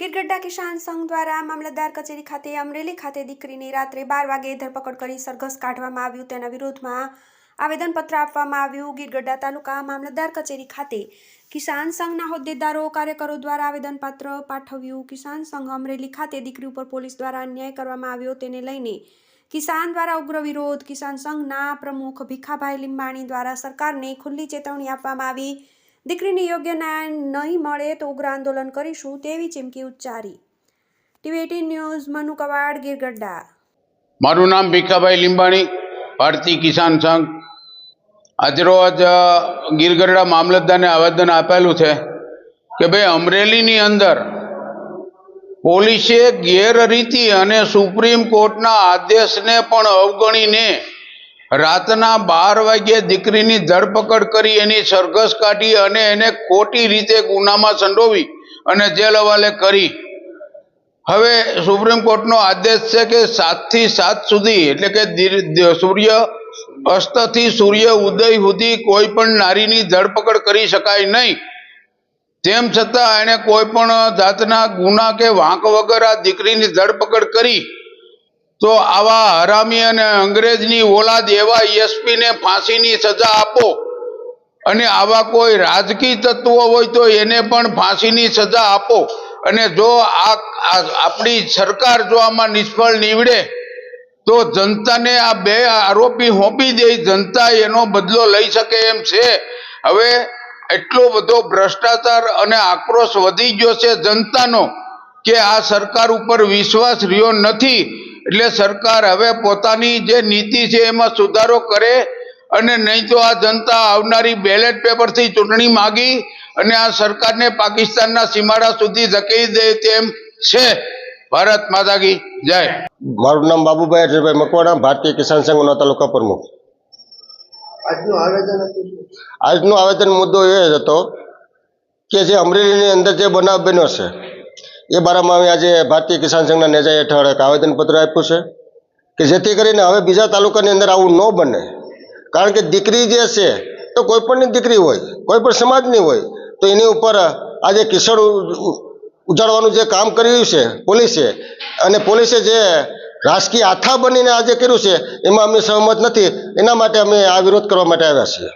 કિરગડ્ડા કિસાન સંઘ દ્વારા મામલતદાર કચેરી ખાતે, અમરેલી ખાતે દીકરીની રાત્રે બાર વાગે ધરપકડ કરી સરઘસ કાઢવામાં આવ્યું. તેના વિરોધમાં આવેદનપત્ર આપવામાં આવ્યું. ગીરગઢડા તાલુકા મામલતદાર કચેરી ખાતે કિસાન સંઘના હોદ્દેદારો, કાર્યકરો દ્વારા આવેદનપત્ર પાઠવ્યું. કિસાન સંઘ અમરેલી ખાતે દીકરી ઉપર પોલીસ દ્વારા અન્યાય કરવામાં આવ્યો. તેને લઈને કિસાન દ્વારા ઉગ્ર વિરોધ. કિસાન સંઘના પ્રમુખ ભીખાભાઈ લીંબાણી દ્વારા સરકારને ખુલ્લી ચેતવણી આપવામાં આવી. દીકરીને યોગ્ય ન્યાય નહીં મળે તો ઉગ્ર આંદોલન કરીશું તેવી ચીમકી ઉચ્ચારી. TV eighteen news, Manu Kavad, Girgadhada. મારું નામ ભીખાભાઈ લીંબાણી, ભારતીય કિસાન સંઘ. આજરોજ ગીરગઢડા મામલતદારને આવેદન આપેલું છે કે ભાઈ અમરેલીની અંદર પોલીસે ગેરરીતિ અને સુપ્રીમ કોર્ટના આદેશને પણ અવગણીને રાતના બાર વાગ્યે દીકરીની ધરપકડ કરી એની સરઘસ કાઢી અને એને ખોટી રીતે ગુનામાં સંડોવી અને જેલ હવાલે કરી. હવે સુપ્રીમ કોર્ટનો આદેશ છે કે સાતથી સાત સુધી, એટલે કે સૂર્ય અસ્તથી સૂર્ય ઉદય સુધી કોઈ પણ નારીની ધરપકડ કરી શકાય નહીં. તેમ છતાં એણે કોઈ પણ જાતના ગુના કે વાંક વગર આ દીકરીની ધરપકડ કરી. તો આવા હરામી અને અંગ્રેજની ઓલાદ એવા એસપીને ફાંસીની સજા આપો. અને આવા કોઈ રાજકીય તત્વો હોય તો એને પણ ફાંસીની સજા આપો. અને જો આ આપણી સરકાર જો આમાં નિષ્ફળ નીવડે, તો જનતાને આ બે આરોપી હોંપી દે, જનતા એનો બદલો લઈ શકે એમ છે. હવે એટલો બધો ભ્રષ્ટાચાર અને આક્રોશ વધી ગયો છે જનતાનો, કે આ સરકાર ઉપર વિશ્વાસ રહ્યો નથી. એટલે સરકાર હવે પોતાની જે નીતિ છે એમાં સુધારો કરે અને નહીં તો આ જનતા આવનારી બેલેટ પેપરથી ચૂંટણી માગી અને આ સરકારને પાકિસ્તાનના સીમાડા સુધી ધકેલી દે તેમ છે. ભારત માતા કી જય. મારું નામ બાબુભાઈ અજયભાઈ મકવાણા ભારતીય કિસાન સંઘનો તાલુકા પ્રમુખ. આજનું આવેદન મુદ્દો એ જ હતો કે જે અમરેલીની અંદર જે બનાવ બન્યો છે એ બારામાં અમે આજે ભારતીય કિસાન સંઘના નેજા હેઠળ એક આવેદનપત્ર આપ્યું છે કે જેથી કરીને હવે બીજા તાલુકાની અંદર આવું ન બને. કારણ કે દીકરી જે છે, તો કોઈપણની દીકરી હોય, કોઈ પણ સમાજની હોય, તો એની ઉપર આજે કિશોર ઉજાડવાનું જે કામ કર્યું છે પોલીસે, અને પોલીસે જે રાજકીય આથા બનીને આજે કર્યું છે, એમાં અમે સહમત નથી. એના માટે અમે આ વિરોધ કરવા માટે આવ્યા છીએ.